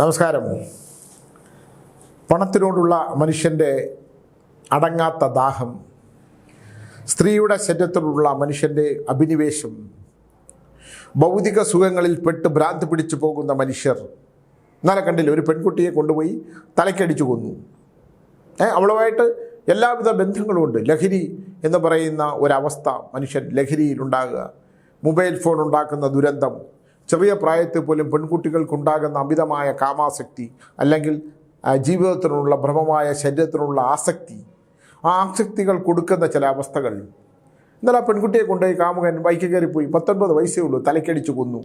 നമസ്കാരം. പണത്തിനോടുള്ള മനുഷ്യന്റെ അടങ്ങാത്ത ദാഹം സ്ത്രീയുടെ ശരീരത്തിലുള്ള മനുഷ്യന്റെ അഭിനിവേശം ഭൗതിക സുഖങ്ങളിൽ പെട്ട് ഭ്രാന്ത് പിടിച്ചു പോകുന്ന മനുഷ്യർ. ഇന്നലെ കണ്ടില്ല ഒരു പെൺകുട്ടിയെ കൊണ്ടുപോയി തലക്കടിച്ചു കൊന്നു. അവളുമായിട്ട് എല്ലാവിധ ബന്ധങ്ങളുമുണ്ട് ലഹരി എന്ന് പറയുന്ന ഒരവസ്ഥ മനുഷ്യൻ ലഹരിയിലുണ്ടാകുക മൊബൈൽ ഫോൺ ഉണ്ടാക്കുന്ന ദുരന്തം. ചെറിയ പ്രായത്തിൽ പോലും പെൺകുട്ടികൾക്കുണ്ടാകുന്ന അമിതമായ കാമാസക്തി അല്ലെങ്കിൽ ജീവിതത്തിനുള്ള ഭ്രമമായ ശരീരത്തിനുള്ള ആസക്തി ആ ആസക്തികൾ കൊടുക്കുന്ന ചില അവസ്ഥകൾ. എന്നാൽ ആ പെൺകുട്ടിയെ കൊണ്ടുപോയി കാമുകൻ ബൈക്ക് കയറിപ്പോയി. പത്തൊൻപത് വയസ്സേ ഉള്ളൂ തലക്കടിച്ചു കൊന്നു.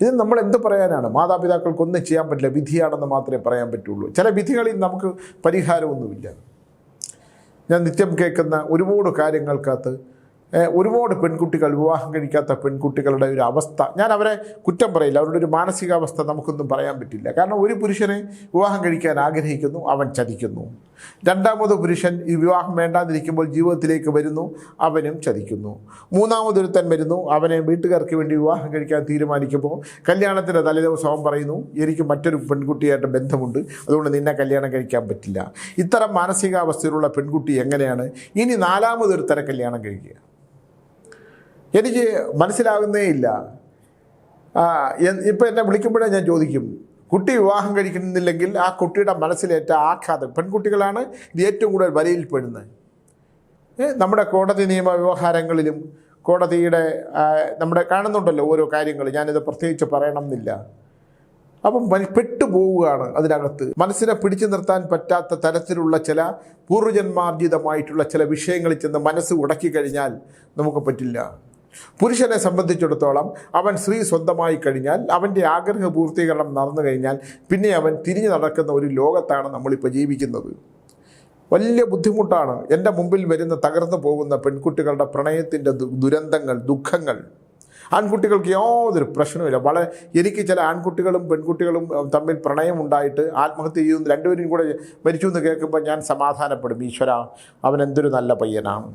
ഇത് നമ്മൾ എന്ത് പറയാനാണ്? മാതാപിതാക്കൾക്കൊന്നും ചെയ്യാൻ പറ്റില്ല വിധിയാണെന്ന് മാത്രമേ പറയാൻ പറ്റുള്ളൂ. ചില വിധികളിൽ നമുക്ക് പരിഹാരമൊന്നുമില്ല. ഞാൻ നിത്യം കേൾക്കുന്ന ഒരുപാട് കാര്യങ്ങൾക്കകത്ത് ഒരുപാട് പെൺകുട്ടികൾ വിവാഹം കഴിക്കാത്ത പെൺകുട്ടികളുടെ ഒരു അവസ്ഥ. ഞാൻ അവരെ കുറ്റം പറയില്ല. അവരുടെ ഒരു മാനസികാവസ്ഥ നമുക്കൊന്നും പറയാൻ പറ്റില്ല. കാരണം ഒരു പുരുഷനെ വിവാഹം കഴിക്കാൻ ആഗ്രഹിക്കുന്നു അവൻ ചതിക്കുന്നു. രണ്ടാമത് പുരുഷൻ ഈ വിവാഹം വേണ്ടാതിരിക്കുമ്പോൾ ജീവിതത്തിലേക്ക് വരുന്നു അവനും ചതിക്കുന്നു. മൂന്നാമതൊരുത്തൻ വരുന്നു അവനെ വീട്ടുകാർക്ക് വേണ്ടി വിവാഹം കഴിക്കാൻ തീരുമാനിക്കുമ്പോൾ കല്യാണത്തിന്റെ തലേദിവസം അവൻ പറയുന്നു എനിക്ക് മറ്റൊരു പെൺകുട്ടിയായിട്ട് ബന്ധമുണ്ട്. അതുകൊണ്ട് നിന്നെ കല്യാണം കഴിക്കാൻ പറ്റില്ല. ഇത്തരം മാനസികാവസ്ഥയിലുള്ള പെൺകുട്ടി എങ്ങനെയാണ്? ഇനി നാലാമതൊരുത്തരെ തരം കല്യാണം കഴിക്കുക. എനിക്ക് മനസ്സിലാകുന്നേ ഇല്ല. ഇപ്പം എന്നെ വിളിക്കുമ്പോഴേ ഞാൻ ചോദിക്കും കുട്ടി വിവാഹം കഴിക്കുന്നില്ലെങ്കിൽ ആ കുട്ടിയുടെ മനസ്സിലേറ്റ ആഘാതം പെൺകുട്ടികളാണ് ഇത് ഏറ്റവും കൂടുതൽ വലയിൽ പെടുന്നത്. നമ്മുടെ കോടതി നിയമ വ്യവഹാരങ്ങളിലും കോടതിയുടെ നമ്മുടെ കാണുന്നുണ്ടല്ലോ ഓരോ കാര്യങ്ങൾ ഞാനിത് പ്രത്യേകിച്ച് പറയണം എന്നില്ല അപ്പം പെട്ടുപോവുകയാണ് അതിനകത്ത്. മനസ്സിനെ പിടിച്ചു നിർത്താൻ പറ്റാത്ത തരത്തിലുള്ള ചില പൂർവജന്മാർജിതമായിട്ടുള്ള ചില വിഷയങ്ങളിൽ ചെന്ന് മനസ്സ് ഉടക്കി കഴിഞ്ഞാൽ നമുക്ക് പറ്റില്ല. പുരുഷനെ സംബന്ധിച്ചിടത്തോളം അവൻ സ്ത്രീ സ്വന്തമായി കഴിഞ്ഞാൽ അവന്റെ ആഗ്രഹ പൂർത്തീകരണം നടന്നു കഴിഞ്ഞാൽ പിന്നെ അവൻ തിരിഞ്ഞു നടക്കുന്ന ഒരു ലോകത്താണ് നമ്മളിപ്പോൾ ജീവിക്കുന്നത്. വലിയ ബുദ്ധിമുട്ടാണ് എന്റെ മുമ്പിൽ വരുന്ന തകർന്നു പോകുന്ന പെൺകുട്ടികളുടെ പ്രണയത്തിന്റെ ദുരന്തങ്ങൾ ദുഃഖങ്ങൾ. ആൺകുട്ടികൾക്ക് യാതൊരു പ്രശ്നവുമില്ല. വളരെ എനിക്ക് ചില ആൺകുട്ടികളും പെൺകുട്ടികളും തമ്മിൽ പ്രണയം ഉണ്ടായിട്ട് ആത്മഹത്യ ചെയ്തു രണ്ടുപേരും കൂടെ മരിച്ചു എന്ന് കേൾക്കുമ്പോൾ ഞാൻ സമാധാനപ്പെടും. ഈശ്വര അവൻ എന്തൊരു നല്ല പയ്യനാണ്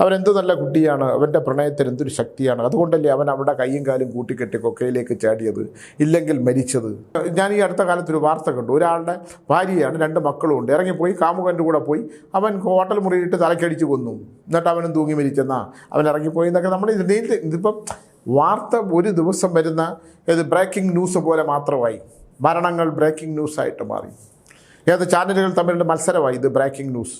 അവൻ എന്ത് നല്ല കുട്ടിയാണ്? അവന്റെ പ്രണയത്തിന് എന്തൊരു ശക്തിയാണ്? അതുകൊണ്ടല്ലേ അവൻ അവിടെ കൈയും കാലും കൂട്ടിക്കെട്ടി കൊക്കയിലേക്ക് ചാടിയത് ഇല്ലെങ്കിൽ മരിച്ചത്. ഞാൻ ഈ അടുത്ത കാലത്തൊരു വാർത്ത കണ്ടു. ഒരാളുടെ ഭാര്യയാണ് രണ്ട് മക്കളും ഉണ്ട്. ഇറങ്ങിപ്പോയി കാമുകന്റെ കൂടെ പോയി. അവൻ ഹോട്ടൽ മുറിയിട്ട് തലക്കടിച്ച് കൊന്നു. എന്നിട്ട് അവനും തൂങ്ങി മരിച്ചെന്നാ? അവൻ ഇറങ്ങിപ്പോയി എന്നൊക്കെ നമ്മൾ ഇതിപ്പം വാർത്ത ഒരു ദിവസം വരുന്ന ഇത് ബ്രേക്കിംഗ് ന്യൂസ് പോലെ മാത്രമായി. മരണങ്ങൾ ബ്രേക്കിംഗ് ന്യൂസായിട്ട് മാറി. ഏത് ചാനലുകൾ തമ്മിലുള്ള മത്സരമായി ഇത് ബ്രേക്കിംഗ് ന്യൂസ്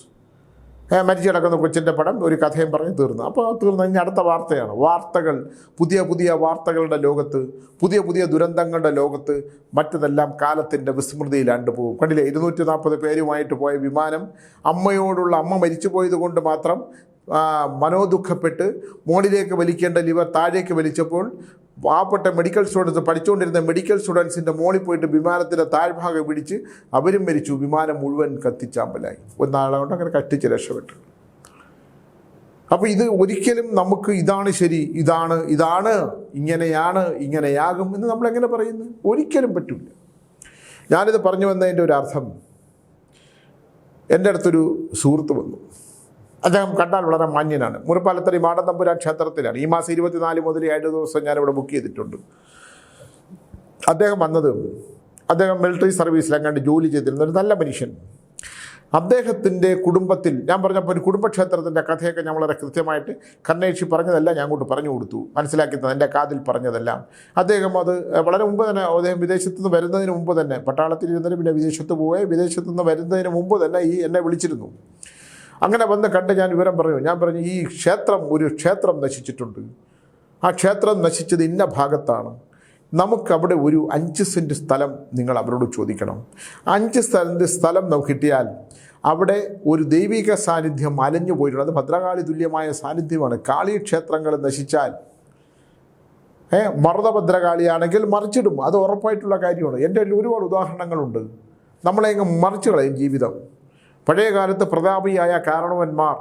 മരിച്ചു കിടക്കുന്ന കൊച്ചിന്റെ പടം ഒരു കഥയും പറഞ്ഞ് തീർന്നു. അപ്പോൾ തീർന്നു. ഇനി അടുത്ത വാർത്തയാണ്. വാർത്തകൾ പുതിയ പുതിയ വാർത്തകളുടെ ലോകത്ത് പുതിയ പുതിയ ദുരന്തങ്ങളുടെ ലോകത്ത് മറ്റതെല്ലാം കാലത്തിന്റെ വിസ്മൃതിയിലാണ്ട് പോകും കണ്ടില്ലേ? ഇരുന്നൂറ്റി നാൽപ്പത് പേരുമായിട്ട് പോയ വിമാനം അമ്മയോടുള്ള അമ്മ മരിച്ചു പോയത് കൊണ്ട് മാത്രം മനോദുഃഖപ്പെട്ട് മോളിലേക്ക് വലിക്കേണ്ട ലിവർ താഴേക്ക് വലിച്ചപ്പോൾ പാവപ്പെട്ട മെഡിക്കൽ സ്റ്റുഡൻസ് പഠിച്ചുകൊണ്ടിരുന്ന മെഡിക്കൽ സ്റ്റുഡൻസിന്റെ മോളിൽ പോയിട്ട് വിമാനത്തിന്റെ താഴ്ഭാഗം പിടിച്ച് അവരും മരിച്ചു. വിമാനം മുഴുവൻ കത്തിച്ചാമ്പലായി. ഒന്നാളെ കൊണ്ട് അങ്ങനെ കത്തിച്ച് രക്ഷപ്പെട്ടു. അപ്പോൾ ഇത് ഒരിക്കലും നമുക്ക് ഇതാണ് ശരി ഇതാണ് ഇതാണ് ഇങ്ങനെയാണ് ഇങ്ങനെയാകും എന്ന് നമ്മളെങ്ങനെ പറയുന്നു? ഒരിക്കലും പറ്റില്ല ഞാനിത് പറഞ്ഞു വന്നതിന്റെ ഒരു അർത്ഥം. എന്റെ അടുത്തൊരു സുഹൃത്ത് വന്നു. അദ്ദേഹം കണ്ടാൽ വളരെ മാന്യനാണ്. മുറിപ്പാലത്തറി മാടത്തമ്പുരാൻ ക്ഷേത്രത്തിലാണ്. ഈ മാസം ഇരുപത്തിനാല് മുതൽ ഏഴ് ദിവസം ഞാനിവിടെ ബുക്ക് ചെയ്തിട്ടുണ്ട്. അദ്ദേഹം വന്നത് അദ്ദേഹം മിലിറ്ററി സർവീസിൽ അങ്ങാണ്ട് ജോലി ചെയ്തിരുന്ന ഒരു നല്ല മനുഷ്യൻ. അദ്ദേഹത്തിന്റെ കുടുംബത്തിൽ ഞാൻ പറഞ്ഞപ്പോൾ ഒരു കുടുംബക്ഷേത്രത്തിന്റെ കഥയൊക്കെ ഞാൻ വളരെ കൃത്യമായിട്ട് കണ്ണേഷി പറഞ്ഞതെല്ലാം ഞാൻ അങ്ങോട്ട് പറഞ്ഞു കൊടുത്തു. മനസ്സിലാക്കി എന്റെ കാതിൽ പറഞ്ഞതെല്ലാം. അദ്ദേഹം അത് വളരെ മുമ്പ് തന്നെ അദ്ദേഹം വിദേശത്ത് നിന്ന് വരുന്നതിന് മുമ്പ് തന്നെ പട്ടാളത്തിൽ ഇരുന്നതിന് പിന്നെ വിദേശത്ത് പോവുകയും വിദേശത്ത് നിന്ന് വരുന്നതിന് മുമ്പ് തന്നെ ഈ എന്നെ വിളിച്ചിരുന്നു. അങ്ങനെ വന്ന് കണ്ട് ഞാൻ വിവരം പറഞ്ഞു. ഞാൻ പറഞ്ഞു ഈ ക്ഷേത്രം ഒരു ക്ഷേത്രം നശിച്ചിട്ടുണ്ട്. ആ ക്ഷേത്രം നശിച്ചത് ഇന്ന ഭാഗത്താണ്. നമുക്കവിടെ ഒരു അഞ്ച് സെന്റ് സ്ഥലം നിങ്ങൾ അവരോട് ചോദിക്കണം. അഞ്ച് സെന്റ് സ്ഥലം നമുക്ക് കിട്ടിയാൽ അവിടെ ഒരു ദൈവിക സാന്നിധ്യം അലഞ്ഞു പോയിട്ടുണ്ട് അത് ഭദ്രകാളി തുല്യമായ സാന്നിധ്യമാണ്. കാളി ക്ഷേത്രങ്ങൾ നശിച്ചാൽ ഏ മറുതഭദ്രകാളിയാണെങ്കിൽ മറിച്ചിടും. അത് ഉറപ്പായിട്ടുള്ള കാര്യമാണ്. എന്റെ ഒരുപാട് ഉദാഹരണങ്ങളുണ്ട്. നമ്മളെ അങ്ങ് മറിച്ചു കളയും ജീവിതം. പഴയ കാലത്ത് പ്രതാപിയായ കാരണവന്മാർ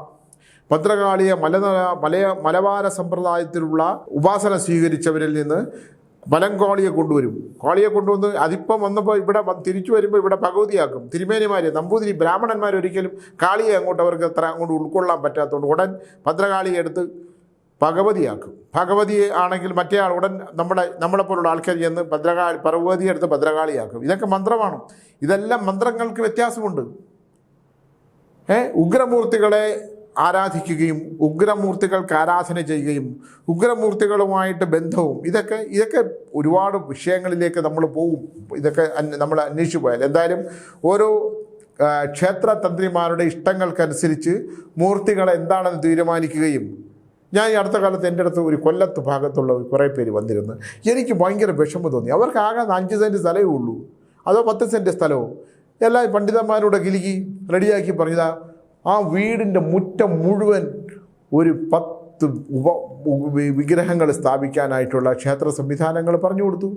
ഭദ്രകാളിയെ മലനര മലയ മലബാര സമ്പ്രദായത്തിലുള്ള ഉപാസന സ്വീകരിച്ചവരിൽ നിന്ന് മലങ്കാളിയെ കൊണ്ടുവരും. കാളിയെ കൊണ്ടുവന്ന് അതിപ്പം വന്നപ്പോൾ ഇവിടെ തിരിച്ചു വരുമ്പോൾ ഇവിടെ ഭഗവതിയാക്കും തിരുമേനിമാർ നമ്പൂതിരി ബ്രാഹ്മണന്മാർ ഒരിക്കലും കാളിയെ അങ്ങോട്ട് അവർക്ക് അത്ര അങ്ങോട്ട് ഉൾക്കൊള്ളാൻ പറ്റാത്തതുകൊണ്ട് ഉടൻ ഭദ്രകാളിയെ എടുത്ത് ഭഗവതിയാക്കും. ഭഗവതി ആണെങ്കിൽ മറ്റേ ആൾ ഉടൻ നമ്മുടെ നമ്മളെ പോലുള്ള ആൾക്കാർ ചെന്ന് ഭദ്രകാളി പർവതിയെടുത്ത് ഭദ്രകാളിയാക്കും. ഇതൊക്കെ മന്ത്രമാണ്. ഇതെല്ലാം മന്ത്രങ്ങൾക്ക് വ്യത്യാസമുണ്ട്. ഉഗ്രമൂർത്തികളെ ആരാധിക്കുകയും ഉഗ്രമൂർത്തികൾക്ക് ആരാധന ചെയ്യുകയും ഉഗ്രമൂർത്തികളുമായിട്ട് ബന്ധവും ഇതൊക്കെ ഇതൊക്കെ ഒരുപാട് വിഷയങ്ങളിലേക്ക് നമ്മൾ പോവും. ഇതൊക്കെ നമ്മൾ അന്വേഷിച്ചു പോയാൽ. എന്തായാലും ഓരോ ക്ഷേത്ര തന്ത്രിമാരുടെ ഇഷ്ടങ്ങൾക്കനുസരിച്ച് മൂർത്തികൾ എന്താണെന്ന് തീരുമാനിക്കുകയും ഞാൻ ഈ അടുത്ത കാലത്ത് എന്റെ അടുത്ത് ഒരു കൊല്ലത്ത് ഭാഗത്തുള്ള കുറേ പേര് വന്നിരുന്നു. എനിക്ക് ഭയങ്കര വിഷമം തോന്നി. അവർക്ക് ആകെ അഞ്ച് സെന്റ് സ്ഥലമേ ഉള്ളൂ. അതോ പത്ത് സെന്റ് സ്ഥലമോ? എല്ലാ പണ്ഡിതന്മാരോട് കിലുക്കി റെഡിയാക്കി പറഞ്ഞതാ ആ വീടിന്റെ മുറ്റം മുഴുവൻ ഒരു പത്ത് ഉപ വിഗ്രഹങ്ങൾ സ്ഥാപിക്കാനായിട്ടുള്ള ക്ഷേത്ര സംവിധാനങ്ങൾ പറഞ്ഞു കൊടുത്തു.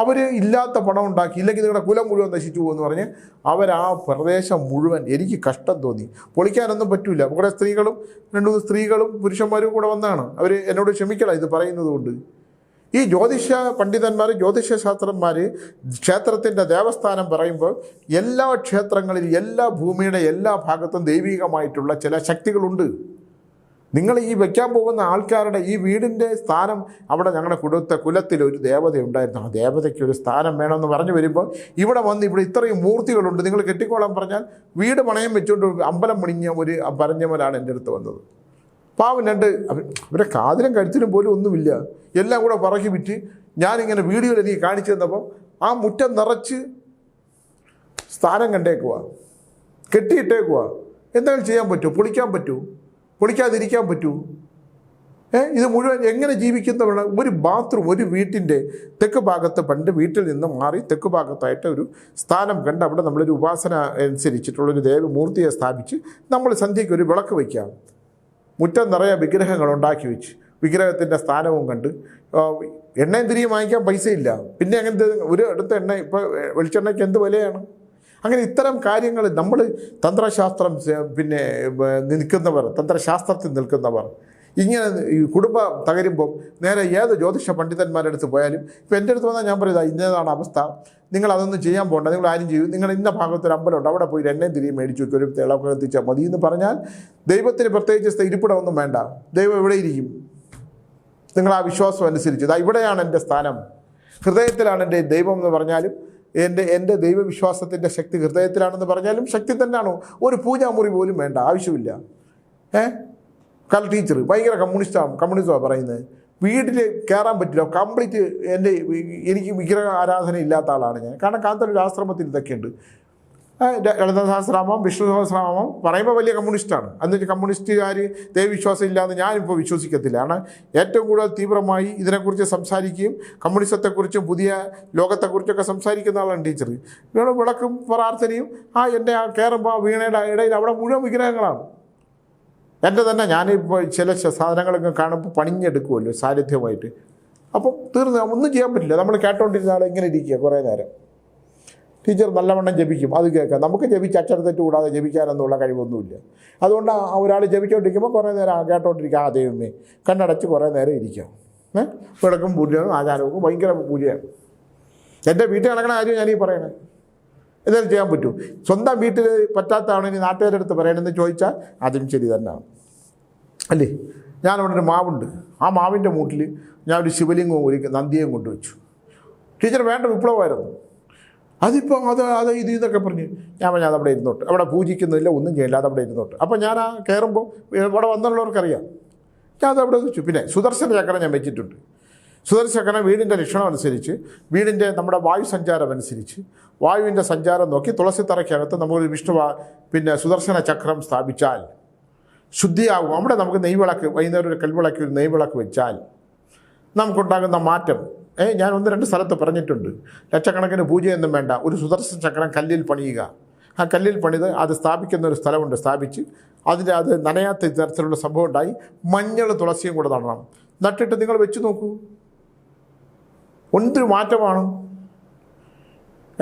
അവർ ഇല്ലാത്ത പണം ഉണ്ടാക്കി ഇല്ലെങ്കിൽ നിങ്ങളുടെ കുലം മുഴുവൻ നശിച്ചു പോകുമെന്ന് പറഞ്ഞ് അവർ ആ പ്രദേശം മുഴുവൻ എനിക്ക് കഷ്ടം തോന്നി. പൊളിക്കാനൊന്നും പറ്റില്ല കുറേ സ്ത്രീകളും രണ്ട് മൂന്ന് സ്ത്രീകളും പുരുഷന്മാരും കൂടെ വന്നാണ്. അവർ എന്നോട് ക്ഷമിക്കണം ഇത് പറയുന്നത് കൊണ്ട്. ഈ ജ്യോതിഷ പണ്ഡിതന്മാർ ജ്യോതിഷശാസ്ത്രന്മാർ ക്ഷേത്രത്തിന്റെ ദേവസ്ഥാനം പറയുമ്പോൾ എല്ലാ ക്ഷേത്രങ്ങളിലും എല്ലാ ഭൂമിയുടെ എല്ലാ ഭാഗത്തും ദൈവികമായിട്ടുള്ള ചില ശക്തികളുണ്ട്. നിങ്ങൾ ഈ വയ്ക്കാൻ പോകുന്ന ആൾക്കാരുടെ ഈ വീടിന്റെ സ്ഥാനം അവിടെ ഞങ്ങളുടെ കുടുത്ത കുലത്തിൽ ഒരു ദേവത ഉണ്ടായിരുന്നു. ആ ദേവതയ്ക്ക് ഒരു സ്ഥാനം വേണമെന്ന് പറഞ്ഞു വരുമ്പോൾ ഇവിടെ വന്ന് ഇവിടെ ഇത്രയും മൂർത്തികളുണ്ട്. നിങ്ങൾ കെട്ടിക്കോളാൻ പറഞ്ഞാൽ വീട് പണയം വെച്ചുകൊണ്ട് അമ്പലം പണിഞ്ഞ ഒരു പറഞ്ഞവരാണ് എന്റെ അടുത്ത് വന്നത്. പാവം രണ്ട് അവരെ കാതിലും കഴുത്തിലും പോലും ഒന്നുമില്ല. എല്ലാം കൂടെ പറക്കി വിറ്റ് ഞാനിങ്ങനെ വീഡിയോയിൽ എനിക്ക് കാണിച്ചു തന്നപ്പം ആ മുറ്റം നിറച്ച് സ്ഥാനം കണ്ടേക്കുക കെട്ടിയിട്ടേക്കുക എന്തെങ്കിലും ചെയ്യാൻ പറ്റുമോ പൊളിക്കാൻ പറ്റുമോ പൊളിക്കാതിരിക്കാൻ പറ്റുമോ ഏ ഇത് മുഴുവൻ എങ്ങനെ ജീവിക്കുന്നവരാണ് ഒരു ബാത്റൂം ഒരു വീട്ടിന്റെ തെക്ക് ഭാഗത്ത് പണ്ട് വീട്ടിൽ നിന്ന് മാറി തെക്ക് ഭാഗത്തായിട്ട് ഒരു സ്ഥാനം കണ്ട് അവിടെ നമ്മളൊരു ഉപാസന അനുസരിച്ചിട്ടുള്ളൊരു ദേവമൂർത്തിയെ സ്ഥാപിച്ച് നമ്മൾ സന്ധ്യയ്ക്ക് ഒരു വിളക്ക് വയ്ക്കാം. മുറ്റം നിറയെ വിഗ്രഹങ്ങൾ ഉണ്ടാക്കി വെച്ച് വിഗ്രഹത്തിന്റെ സ്ഥാനവും കണ്ട് എണ്ണയും തിരിയും വാങ്ങിക്കാൻ പൈസയില്ല. പിന്നെ അങ്ങനത്തെ ഒരു അടുത്ത എണ്ണ ഇപ്പോൾ വെളിച്ചെണ്ണയ്ക്ക് എന്ത് വിലയാണ്? അങ്ങനെ ഇത്തരം കാര്യങ്ങൾ നമ്മൾ തന്ത്രശാസ്ത്രം പിന്നെ നിൽക്കുന്നവർ തന്ത്രശാസ്ത്രത്തിൽ നിൽക്കുന്നവർ ഇങ്ങനെ ഈ കുടുംബം തകരുമ്പം നേരെ ഏത് ജ്യോതിഷ പണ്ഡിതന്മാരുടെ അടുത്ത് പോയാലും ഇപ്പം എന്റെ അടുത്ത് വന്നാൽ ഞാൻ പറയുന്നത് ഇന്നതാണ് അവസ്ഥ. നിങ്ങൾ അതൊന്നും ചെയ്യാൻ പോകണ്ട നിങ്ങൾ ആരും ചെയ്യും. നിങ്ങൾ ഇന്ന ഭാഗത്ത് ഒരു അമ്പലമുണ്ട്. അവിടെ പോയി എണ്ണയും തിരിയും മേടിച്ചു വെക്കും. ഒരു തിളക്കം എത്തിച്ചാൽ മതി. എന്ന് പറഞ്ഞാൽ ദൈവത്തിന് പ്രത്യേകിച്ച് ഇരിപ്പിടമൊന്നും വേണ്ട. ദൈവം എവിടെ ഇരിക്കും? നിങ്ങൾ ആ വിശ്വാസം അനുസരിച്ച്. ഇതാ ഇവിടെയാണ് എന്റെ സ്ഥാനം. ഹൃദയത്തിലാണ് എന്റെ ദൈവം എന്ന് പറഞ്ഞാലും എന്റെ എന്റെ ദൈവവിശ്വാസത്തിന്റെ ശക്തി ഹൃദയത്തിലാണെന്ന് പറഞ്ഞാലും ശക്തി തന്നെയാണോ? ഒരു പൂജാമുറി പോലും വേണ്ട. ആവശ്യമില്ല. ഏ? കൽ ടീച്ചർ ഭയങ്കര കമ്മ്യൂണിസ്റ്റാണ് കമ്മ്യൂണിസ്റ്റാണ് പറയുന്നത് വീട്ടിൽ കയറാൻ പറ്റില്ല. കംപ്ലീറ്റ് എന്റെ എനിക്ക് വിഗ്രഹ ആരാധന ഇല്ലാത്ത ആളാണ് ഞാൻ. കാരണം കാന്തൊരു ആശ്രമത്തിൽ ഇതൊക്കെയുണ്ട് ലളിത സഹസ്രാമം വിഷ്ണു സഹസ്രാമം പറയുമ്പോൾ വലിയ കമ്മ്യൂണിസ്റ്റാണ്. എന്നിട്ട് കമ്മ്യൂണിസ്റ്റുകാർ ദൈവവിശ്വാസം ഇല്ലാന്ന് ഞാനിപ്പോൾ വിശ്വസിക്കത്തില്ല. കാരണം ഏറ്റവും കൂടുതൽ തീവ്രമായി ഇതിനെക്കുറിച്ച് സംസാരിക്കുകയും കമ്മ്യൂണിസത്തെക്കുറിച്ചും പുതിയ ലോകത്തെക്കുറിച്ചൊക്കെ സംസാരിക്കുന്ന ആളാണ് ടീച്ചർ ഇവിടെ വിളക്കും പ്രാർത്ഥനയും ആ എന്റെ ആ കയറുമ്പോൾ വീണയുടെ ഇടയിൽ അവിടെ മുഴുവൻ വിഗ്രഹങ്ങളാണ്. എന്റെ തന്നെ ഞാനിപ്പോൾ ചില സാധനങ്ങളൊക്കെ കാണുമ്പോൾ പണിഞ്ഞെടുക്കുമല്ലോ സാന്നിധ്യമായിട്ട് അപ്പം തീർന്ന് ഒന്നും ചെയ്യാൻ പറ്റില്ല. നമ്മൾ കേട്ടോണ്ടിരുന്ന ആൾ ഇങ്ങനെ ഇരിക്കുക കുറേ നേരം. ടീച്ചർ നല്ലവണ്ണം ജപിക്കും. അത് കേൾക്കാം. നമുക്ക് ജപിച്ച് അക്ഷരത്തെറ്റ് കൂടാതെ ജപിക്കാനൊന്നുള്ള കഴിവൊന്നുമില്ല. അതുകൊണ്ട് ആ ഒരാൾ ജപിച്ചുകൊണ്ടിരിക്കുമ്പോൾ കുറേ നേരം ആ കേട്ടോണ്ടിരിക്കുക. ആ ദൈവമേ കണ്ണടച്ച് കുറേ നേരം ഇരിക്കാം ഏ? വിളക്കും പൂജയും ആചാരവും ഭയങ്കര പൂജയാണ്. എന്റെ വീട്ടിൽ നടക്കണ കാര്യം ഞാനീ പറയണേ. എന്തെങ്കിലും ചെയ്യാൻ പറ്റൂ. സ്വന്തം വീട്ടിൽ പറ്റാത്തതാണ് ഇനി നാട്ടുകാരുടെ അടുത്ത് പറയണമെന്ന് ചോദിച്ചാൽ അതും ശരി തന്നെയാണ്. അല്ലേ? ഞാനവിടെ ഒരു മാവുണ്ട്. ആ മാവിന്റെ മൂട്ടിൽ ഞാൻ ഒരു ശിവലിംഗവും ഒരു നന്ദിയും കൊണ്ടുവച്ചു. ടീച്ചർ വേണ്ട വിപ്ലവമായിരുന്നു. അതിപ്പം അത് അത് ഇത് ഇതൊക്കെ പറഞ്ഞ് ഞാൻ ഞാൻ അതവിടെ ഇരുന്നോട്ട്. അവിടെ പൂജിക്കുന്നില്ല ഒന്നും ചെയ്യില്ല അതവിടെ ഇരുന്നോട്ട്. അപ്പോൾ ഞാൻ ആ കയറുമ്പോൾ ഇവിടെ വന്നുള്ളവർക്കറിയാം. ഞാൻ അതവിടെ വെച്ചു. പിന്നെ സുദർശന ചക്രം ഞാൻ വെച്ചിട്ടുണ്ട്. സുദർശന ചക്രം വീടിന്റെ ലക്ഷണം അനുസരിച്ച് വീടിന്റെ നമ്മുടെ വായു സഞ്ചാരം അനുസരിച്ച് വായുവിന്റെ സഞ്ചാരം നോക്കി തുളസി തറയ്ക്കകത്ത് നമുക്കൊരു വിഷ്ണു പിന്നെ സുദർശന ചക്രം സ്ഥാപിച്ചാൽ ശുദ്ധിയാകും. അവിടെ നമുക്ക് നെയ്വിളക്ക് വൈകുന്നേരം ഒരു കൽവിളക്ക് ഒരു നെയ്വിളക്ക് വെച്ചാൽ നമുക്കുണ്ടാകുന്ന മാറ്റം. ഏ ഞാൻ ഒന്ന് രണ്ട് സ്ഥലത്ത് പറഞ്ഞിട്ടുണ്ട്. ലക്ഷക്കണക്കിന് പൂജയൊന്നും വേണ്ട. ഒരു സുദർശന ചക്രം കല്ലിൽ പണിയുക. ആ കല്ലിൽ പണിത് അത് സ്ഥാപിക്കുന്ന ഒരു സ്ഥലമുണ്ട് സ്ഥാപിച്ച്. അതിന്റെ അത് നനയാത്ത തരത്തിലുള്ള സംഭവം ഉണ്ടായി. മഞ്ഞൾ തുളസിയും കൂടെ നടണം. നട്ടിട്ട് നിങ്ങൾ വെച്ച് നോക്കൂ. എന്തൊരു മാറ്റമാണ്.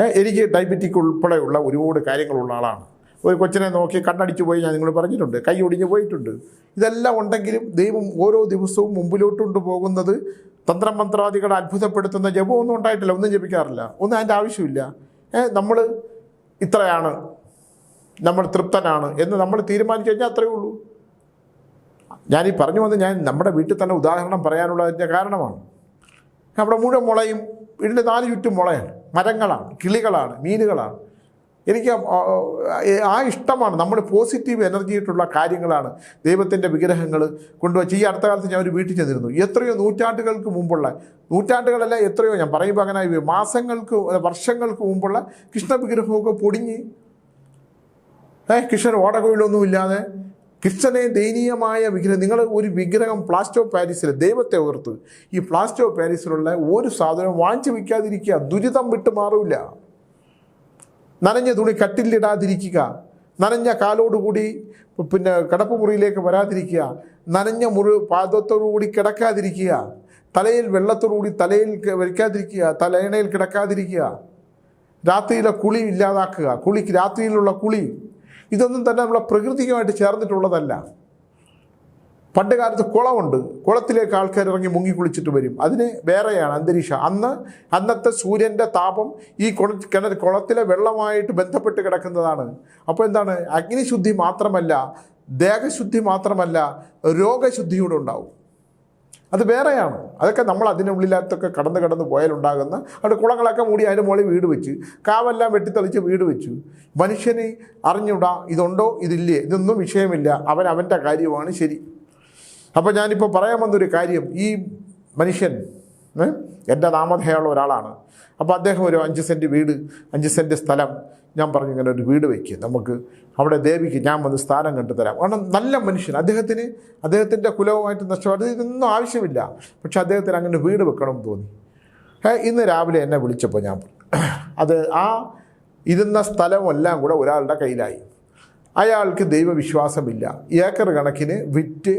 എനിക്ക് ഡയബറ്റിക് ഉൾപ്പെടെയുള്ള ഒരുപാട് കാര്യങ്ങളുള്ള ആളാണ്. ഒരു കൊച്ചിനെ നോക്കി കണ്ണടിച്ചു പോയി ഞാൻ നിങ്ങൾ പറഞ്ഞിട്ടുണ്ട്. കൈ ഒടിഞ്ഞു പോയിട്ടുണ്ട്. ഇതെല്ലാം ഉണ്ടെങ്കിലും ദൈവം ഓരോ ദിവസവും മുമ്പിലോട്ടുകൊണ്ട് പോകുന്നത് തന്ത്രമന്ത്രാദികളെ അത്ഭുതപ്പെടുത്തുന്ന ജപമൊന്നും ഉണ്ടായിട്ടില്ല ഒന്നും ജപിക്കാറില്ല. ഒന്നും അതിന്റെ ആവശ്യമില്ല. നമ്മൾ ഇത്രയാണ്. നമ്മൾ തൃപ്തനാണ് എന്ന് നമ്മൾ തീരുമാനിച്ചു കഴിഞ്ഞാൽ അത്രയേ ഉള്ളൂ. ഞാനീ പറഞ്ഞു വന്ന് ഞാൻ നമ്മുടെ വീട്ടിൽ തന്നെ ഉദാഹരണം പറയാനുള്ളതിന്റെ കാരണമാണ്. നമ്മുടെ മുഴുവൻ മുളയും വീടിന്റെ നാല് ചുറ്റും മുളയാണ്. മരങ്ങളാണ് കിളികളാണ് മീനുകളാണ്. എനിക്ക് ആ- ഇഷ്ടമാണ്. നമ്മൾ പോസിറ്റീവ് എനർജി ആയിട്ടുള്ള കാര്യങ്ങളാണ് ദൈവത്തിന്റെ വിഗ്രഹങ്ങൾ കൊണ്ടുവച്ച്. ഈ അടുത്ത കാലത്ത് ഞാൻ ഒരു വീട്ടിൽ ചെന്നിരുന്നു. എത്രയോ നൂറ്റാണ്ടുകൾക്ക് മുമ്പുള്ള നൂറ്റാണ്ടുകളല്ല എത്രയോ ഞാൻ പറയുമ്പോൾ അങ്ങനെ. മാസങ്ങൾക്ക് വർഷങ്ങൾക്ക് മുമ്പുള്ള കൃഷ്ണ വിഗ്രഹമൊക്കെ പൊടിഞ്ഞ് ഏഹ് കൃഷ്ണൻ ഓടകോയിലൊന്നും ഇല്ലാതെ കൃഷ്ണനെ ദയനീയമായ വിഗ്രഹം നിങ്ങൾ ഒരു വിഗ്രഹം പ്ലാസ്റ്റോ പാരീസിൽ ദൈവത്തെ ഓർത്ത് ഈ പ്ലാസ്റ്റോ പാരീസിലുള്ള ഒരു സാധനവും വാങ്ങിച്ചു വയ്ക്കാതിരിക്കുക ദുരിതം വിട്ടു മാറില്ല നനഞ്ഞ തുണി കട്ടിലിടാതിരിക്കുക നനഞ്ഞ കാലോടുകൂടി പിന്നെ കിടപ്പ് മുറിയിലേക്ക് വരാതിരിക്കുക നനഞ്ഞ മുറി പാദത്തോടുകൂടി കിടക്കാതിരിക്കുക തലയിൽ വെള്ളത്തോടുകൂടി തലയിൽ വയ്ക്കാതിരിക്കുക തലയിണയിൽ കിടക്കാതിരിക്കുക രാത്രിയിലെ കുളി ഇല്ലാതാക്കുക കുളിക്ക് രാത്രിയിലുള്ള കുളി. ഇതൊന്നും തന്നെ നമ്മളെ പ്രകൃതിയുമായിട്ട് ചേർന്നിട്ടുള്ളതല്ല. പണ്ട് കാലത്ത് കുളമുണ്ട്. കുളത്തിലേക്ക് ആൾക്കാർ ഇറങ്ങി മുങ്ങി കുളിച്ചിട്ട് വരും. അതിന് വേറെയാണ് അന്തരീക്ഷം. അന്ന് അന്നത്തെ സൂര്യന്റെ താപം ഈ കുള കിണർ കുളത്തിലെ വെള്ളമായിട്ട് ബന്ധപ്പെട്ട് കിടക്കുന്നതാണ്. അപ്പോൾ എന്താണ്? അഗ്നിശുദ്ധി മാത്രമല്ല ദേഹശുദ്ധി മാത്രമല്ല രോഗശുദ്ധിയൂടെ ഉണ്ടാവും. അത് വേറെയാണ്. അതൊക്കെ നമ്മൾ അതിനുള്ളിലകത്തൊക്കെ കടന്ന് കടന്ന് പോയാലുണ്ടാകുന്ന അവിടെ കുളങ്ങളൊക്കെ മൂടി അതിന്റെ മുകളിൽ വീട് വെച്ച് കാവെല്ലാം വെട്ടിത്തെളിച്ച് വീട് വെച്ചു. മനുഷ്യന് അറിഞ്ഞൂടാ ഇതുണ്ടോ ഇതില്ലേ ഇതൊന്നും വിഷയമില്ല. അവൻ അവന്റെ കാര്യമാണ് ശരി. അപ്പോൾ ഞാനിപ്പോൾ പറയാൻ വന്നൊരു കാര്യം ഈ മനുഷ്യൻ എന്റെ നാമധേയമുള്ള ഒരാളാണ്. അപ്പോൾ അദ്ദേഹം ഒരു അഞ്ച് സെന്റ് വീട് അഞ്ച് സെന്റ് സ്ഥലം ഞാൻ പറഞ്ഞു ഇങ്ങനെ ഒരു വീട് വയ്ക്കുക നമുക്ക് അവിടെ ദേവിക്ക് ഞാൻ വന്ന് സ്ഥാനം കണ്ടുതരാം കാരണം നല്ല മനുഷ്യൻ. അദ്ദേഹത്തിന് അദ്ദേഹത്തിന്റെ കുലവുമായിട്ട് നഷ്ടപ്പെട്ടത് ഇതൊന്നും ആവശ്യമില്ല. പക്ഷെ അദ്ദേഹത്തിന് അങ്ങനെ വീട് വെക്കണം തോന്നി. ഇന്ന് രാവിലെ എന്നെ വിളിച്ചപ്പോൾ ഞാൻ. അത് ആ ഇരുന്ന സ്ഥലമെല്ലാം കൂടെ ഒരാളുടെ കയ്യിലായി. അയാൾക്ക് ദൈവവിശ്വാസമില്ല. ഏക്കർ കണക്കിന് വിറ്റ്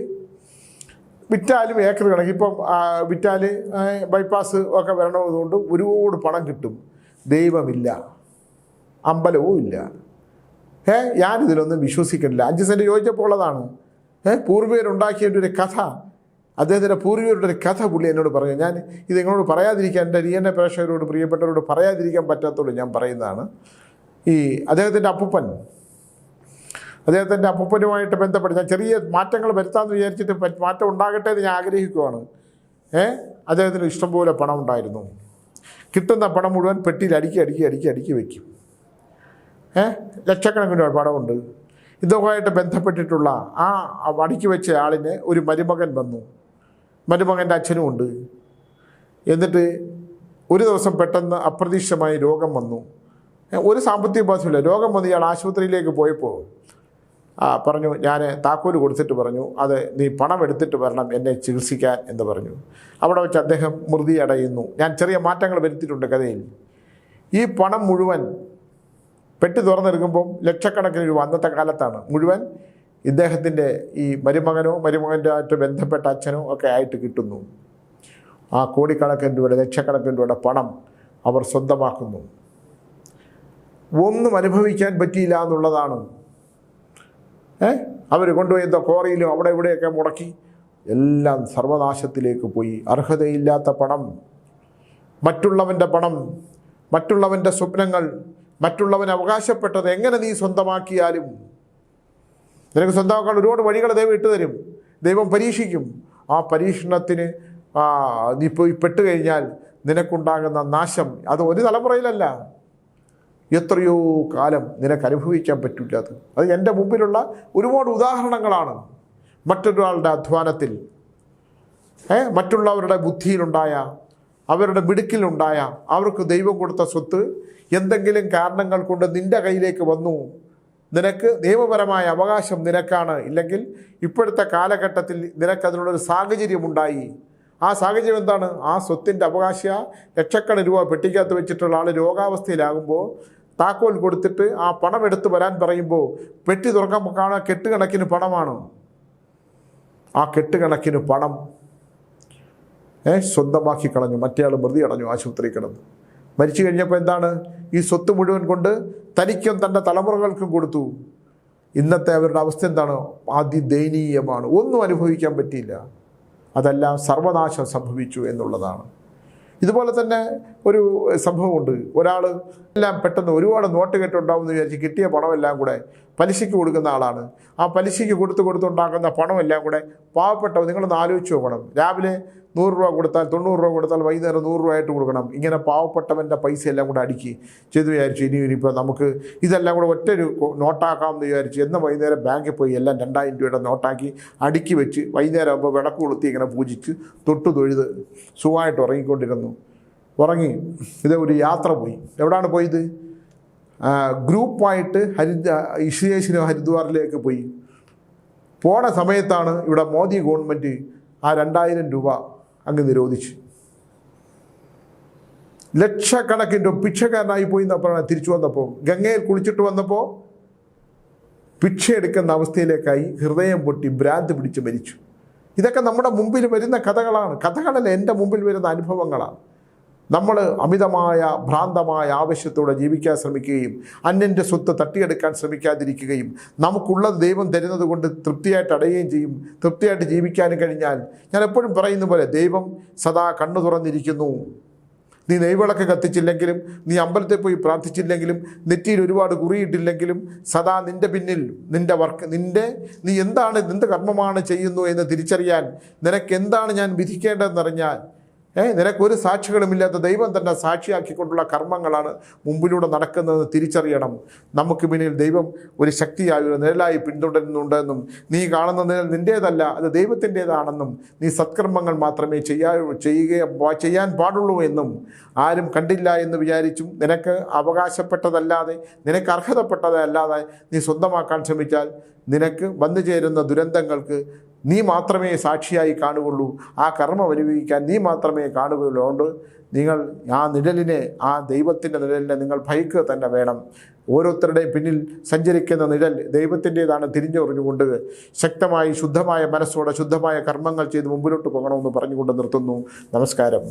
വിറ്റാലും ഏക്കർ കണക്കിന് ഇപ്പം വിറ്റാൽ ബൈപ്പാസ് ഒക്കെ വരണമെന്നുകൊണ്ട് ഒരുപാട് പണം കിട്ടും. ദൈവമില്ല. അമ്പലവും ഇല്ല. ഏ ഞാനിതിലൊന്നും വിശ്വസിക്കുന്നില്ല. അഞ്ച് സെന്റ് ചോദിച്ചപ്പോൾ ഉള്ളതാണ്. ഏ പൂർവികരുണ്ടാക്കിയതിന്റെ ഒരു കഥ. അദ്ദേഹത്തിന്റെ പൂർവികരുടെ ഒരു കഥ പുള്ളി എന്നോട് പറഞ്ഞു. ഞാൻ ഇത് നിങ്ങളോട് പറയാതിരിക്കാൻ എന്റെ ഡി എൻ എ പ്രേക്ഷകരോട് പ്രിയപ്പെട്ടവരോട് പറയാതിരിക്കാൻ പറ്റാത്തോട് ഞാൻ പറയുന്നതാണ്. ഈ അദ്ദേഹത്തിന്റെ അപ്പൂപ്പൻ. അദ്ദേഹത്തിന്റെ അപ്പൂപ്പനുമായിട്ട് ബന്ധപ്പെട്ട് ഞാൻ ചെറിയ മാറ്റങ്ങൾ വരുത്താമെന്ന് വിചാരിച്ചിട്ട് മാറ്റം ഉണ്ടാകട്ടെ എന്ന് ഞാൻ ആഗ്രഹിക്കുവാണ്. ഏ അദ്ദേഹത്തിന് ഇഷ്ടംപോലെ പണം ഉണ്ടായിരുന്നു കിട്ടുന്ന പണം മുഴുവൻ പെട്ടിയിൽ അടുക്കി അടുക്കി അടുക്കി അടുക്കി വയ്ക്കും. ലക്ഷക്കണക്കിന് പണമുണ്ട്. ഇതുമായിട്ട് ബന്ധപ്പെട്ടിട്ടുള്ള ആ അടുക്കി വെച്ച ആളിന് ഒരു മരുമകൻ വന്നു. മരുമകന്റെ അച്ഛനും ഉണ്ട്. എന്നിട്ട് ഒരു ദിവസം പെട്ടെന്ന് അപ്രതീക്ഷിതമായി രോഗം വന്നു. ഒരു സാമ്പത്തിക ബാധ്യമില്ല രോഗം വന്ന് ഇയാൾ ആശുപത്രിയിലേക്ക് പോയപ്പോൾ ആ പറഞ്ഞു ഞാൻ താക്കോൽ കൊടുത്തിട്ട് പറഞ്ഞു അത് നീ പണം എടുത്തിട്ട് വരണം എന്നെ ചികിത്സിക്കാൻ എന്ന് പറഞ്ഞു. അവിടെ വെച്ച് അദ്ദേഹം മൃതി അടയുന്നു. ഞാൻ ചെറിയ മാറ്റങ്ങൾ വരുത്തിയിട്ടുണ്ട് കഥയിൽ. ഈ പണം മുഴുവൻ പെട്ടി തുറന്നെടുക്കുമ്പോൾ ലക്ഷക്കണക്കിന് രൂപ അന്നത്തെ കാലത്താണ്. മുഴുവൻ ഇദ്ദേഹത്തിന്റെ ഈ മരുമകനോ മരുമകന്റെ ബന്ധപ്പെട്ട അച്ഛനോ ഒക്കെ ആയിട്ട് കിട്ടുന്നു. ആ കോടിക്കണക്കിന് രൂപയുടെ ലക്ഷക്കണക്കിന് രൂപയുടെ പണം അവർ സ്വന്തമാക്കുന്നു. ഒന്നും അനുഭവിക്കാൻ പറ്റിയില്ല എന്നുള്ളതാണ്. ഏ? അവർ കൊണ്ടുപോയി എന്തോ കോറിയിലും അവിടെ ഇവിടെയൊക്കെ മുടക്കി എല്ലാം സർവനാശത്തിലേക്ക് പോയി. അർഹതയില്ലാത്ത പണം. മറ്റുള്ളവന്റെ പണം മറ്റുള്ളവന്റെ സ്വപ്നങ്ങൾ മറ്റുള്ളവൻ അവകാശപ്പെട്ടത് എങ്ങനെ നീ സ്വന്തമാക്കിയാലും? നിനക്ക് സ്വന്തമാക്കാൻ ഒരുപാട് വഴികൾ ദൈവം ഇട്ട് തരും. ദൈവം പരീക്ഷിക്കും. ആ പരീക്ഷണത്തിന് നീ പോയി പെട്ട് കഴിഞ്ഞാൽ നിനക്കുണ്ടാകുന്ന നാശം അത് ഒരു തലമുറയിലല്ല. എത്രയോ കാലം നിനക്ക് അനുഭവിക്കാൻ പറ്റില്ല അത്. അത് എന്റെ മുമ്പിലുള്ള ഒരുപാട് ഉദാഹരണങ്ങളാണ്. മറ്റൊരാളുടെ അധ്വാനത്തിൽ മറ്റുള്ളവരുടെ ബുദ്ധിയിലുണ്ടായ അവരുടെ മിടുക്കിലുണ്ടായ അവർക്ക് ദൈവം കൊടുത്ത സ്വത്ത് എന്തെങ്കിലും കാരണങ്ങൾ കൊണ്ട് നിന്റെ കയ്യിലേക്ക് വന്നു. നിനക്ക് നിയമപരമായ അവകാശം നിനക്കാണ്. ഇല്ലെങ്കിൽ ഇപ്പോഴത്തെ കാലഘട്ടത്തിൽ നിനക്കതിനുള്ളൊരു സാഹചര്യമുണ്ടായി. ആ സാഹചര്യം എന്താണ്? ആ സ്വത്തിന്റെ അവകാശ ലക്ഷക്കണ രൂപ പെട്ടിക്കകത്ത് വെച്ചിട്ടുള്ള ആൾ രോഗാവസ്ഥയിലാകുമ്പോൾ താക്കോൽ കൊടുത്തിട്ട് ആ പണം എടുത്ത് വരാൻ പറയുമ്പോൾ പെട്ടി തുറക്കാൻ കാണാൻ കെട്ടുകണക്കിന് പണമാണ്. ആ കെട്ടുകണക്കിന് പണം സ്വന്തമാക്കി കളഞ്ഞു. മറ്റേയാൾ മൃതി അടഞ്ഞു ആശുപത്രി കിടന്നു. മരിച്ചു കഴിഞ്ഞപ്പോൾ എന്താണ്? ഈ സ്വത്ത് മുഴുവൻ കൊണ്ട് തനിക്കും തന്റെ തലമുറകൾക്കും കൊടുത്തു. ഇന്നത്തെ അവരുടെ അവസ്ഥ എന്താണ്? അതിദയനീയമാണ്. ഒന്നും അനുഭവിക്കാൻ പറ്റിയില്ല. അതെല്ലാം സർവനാശം സംഭവിച്ചു എന്നുള്ളതാണ്. ഇതുപോലെ തന്നെ ഒരു സംഭവമുണ്ട്. ഒരാൾ എല്ലാം പെട്ടെന്ന് ഒരുപാട് നോട്ട് കെട്ടുണ്ടാവുമെന്ന് വിചാരിച്ച് കിട്ടിയ പണമെല്ലാം കൂടെ പലിശയ്ക്ക് കൊടുക്കുന്ന ആളാണ്. ആ പലിശയ്ക്ക് കൊടുത്ത് കൊടുത്തുണ്ടാക്കുന്ന പണമെല്ലാം കൂടെ പാവപ്പെട്ടവ നിങ്ങളൊന്ന് ആലോചിച്ച് നോക്കണം. രാവിലെ നൂറ് രൂപ കൊടുത്താൽ തൊണ്ണൂറ് രൂപ കൊടുത്താൽ വൈകുന്നേരം നൂറ് രൂപ ആയിട്ട് കൊടുക്കണം. ഇങ്ങനെ പാവപ്പെട്ടവന്റെ പൈസ എല്ലാം കൂടെ അടുക്കി. ചെയ്ത് വിചാരിച്ചു ഇനി ഇനിയിപ്പോൾ നമുക്ക് ഇതെല്ലാം കൂടെ ഒറ്റൊരു നോട്ടാക്കാമെന്ന് വിചാരിച്ചു എന്ന് വൈകുന്നേരം ബാങ്കിൽ പോയി എല്ലാം രണ്ടായിരം രൂപയുടെ നോട്ടാക്കി അടുക്കി വെച്ച് വൈകുന്നേരം ആകുമ്പോൾ വിളക്ക് കൊളുത്തി ഇങ്ങനെ പൂജിച്ച് തൊട്ട് തൊഴുത് സുഖമായിട്ട് ഉറങ്ങിക്കൊണ്ടിരുന്നു. ഉറങ്ങി. ഇത് ഒരു യാത്ര പോയി. എവിടാണ് പോയത്? ഗ്രൂപ്പായിട്ട് ഹരി ഇഷിയേശിനും ഹരിദ്വാറിലേക്ക് പോയി. പോണ സമയത്താണ് ഇവിടെ മോദി ഗവൺമെന്റ് ആ രണ്ടായിരം രൂപ അങ്ങ് നിരോധിച്ചു. ലക്ഷക്കണക്കിന് രൂപ ഭിക്ഷക്കാരനായി പോയി എന്നപ്പോഴാണ് തിരിച്ചു വന്നപ്പോൾ. ഗംഗയിൽ കുളിച്ചിട്ട് വന്നപ്പോൾ ഭിക്ഷ എടുക്കുന്ന അവസ്ഥയിലേക്കായി ഹൃദയം പൊട്ടി ഭ്രാന്ത് പിടിച്ച് മരിച്ചു. ഇതൊക്കെ നമ്മുടെ മുമ്പിൽ വരുന്ന കഥകളാണ്. കഥകളല്ല എന്റെ മുമ്പിൽ വരുന്ന അനുഭവങ്ങളാണ്. നമ്മൾ അമിതമായ ഭ്രാന്തമായ ആവശ്യത്തോടെ ജീവിക്കാൻ ശ്രമിക്കുകയും അന്യന്റെ സ്വത്ത് തട്ടിയെടുക്കാൻ ശ്രമിക്കാതിരിക്കുകയും നമുക്കുള്ളത് ദൈവം തരുന്നത് കൊണ്ട് തൃപ്തിയായിട്ട് അടയുകയും ചെയ്യും തൃപ്തിയായിട്ട് ജീവിക്കാനും കഴിഞ്ഞാൽ ഞാൻ എപ്പോഴും പറയുന്ന പോലെ ദൈവം സദാ കണ്ണു തുറന്നിരിക്കുന്നു. നീ നെയ്വിളക്ക് കത്തിച്ചില്ലെങ്കിലും നീ അമ്പലത്തിൽ പോയി പ്രാർത്ഥിച്ചില്ലെങ്കിലും നെറ്റിയിൽ ഒരുപാട് കുറിയിട്ടില്ലെങ്കിലും സദാ നിന്റെ പിന്നിൽ നിന്റെ വർക്ക് നിന്റെ നീ എന്താണ് എന്ത് കർമ്മമാണ് ചെയ്യുന്നു എന്ന് തിരിച്ചറിയാൻ നിനക്ക് എന്താണ് ഞാൻ വിധിക്കേണ്ടതെന്നറിഞ്ഞാൽ നിനക്കൊരു സാക്ഷികളുമില്ലാത്ത ദൈവം തന്നെ സാക്ഷിയാക്കിക്കൊണ്ടുള്ള കർമ്മങ്ങളാണ് മുമ്പിലൂടെ നടക്കുന്നതെന്ന് തിരിച്ചറിയണം. നമുക്ക് പിന്നിൽ ദൈവം ഒരു ശക്തിയായി ഒരു നിഴലായി പിന്തുടരുന്നുണ്ടെന്നും നീ കാണുന്ന നിഴൽ നിന്റേതല്ല അത് ദൈവത്തിന്റേതാണെന്നും നീ സത്കർമ്മങ്ങൾ മാത്രമേ ചെയ്യാ ചെയ്യുക ചെയ്യാൻ പാടുള്ളൂ എന്നും. ആരും കണ്ടില്ല എന്ന് വിചാരിച്ചും നിനക്ക് അവകാശപ്പെട്ടതല്ലാതെ നിനക്ക് അർഹതപ്പെട്ടതല്ലാതെ നീ സ്വന്തമാക്കാൻ ശ്രമിച്ചാൽ നിനക്ക് വന്നു ചേരുന്ന ദുരന്തങ്ങൾക്ക് നീ മാത്രമേ സാക്ഷിയായി കാണുകയുള്ളൂ. ആ കർമ്മം അനുഭവിക്കാൻ നീ മാത്രമേ കാണുകയുള്ളൂ. അതുകൊണ്ട് നിങ്ങൾ ആ നിഴലിനെ ആ ദൈവത്തിന്റെ നിഴലിനെ നിങ്ങൾ ഭയക്കുക തന്നെ വേണം. ഓരോരുത്തരുടെയും പിന്നിൽ സഞ്ചരിക്കുന്ന നിഴൽ ദൈവത്തിന്റെതാണ് തിരിഞ്ഞുറിഞ്ഞുകൊണ്ട് ശക്തമായി ശുദ്ധമായ മനസ്സോടെ ശുദ്ധമായ കർമ്മങ്ങൾ ചെയ്ത് മുമ്പിലോട്ട് പോകണമെന്ന് പറഞ്ഞുകൊണ്ട് നിർത്തുന്നു. നമസ്കാരം.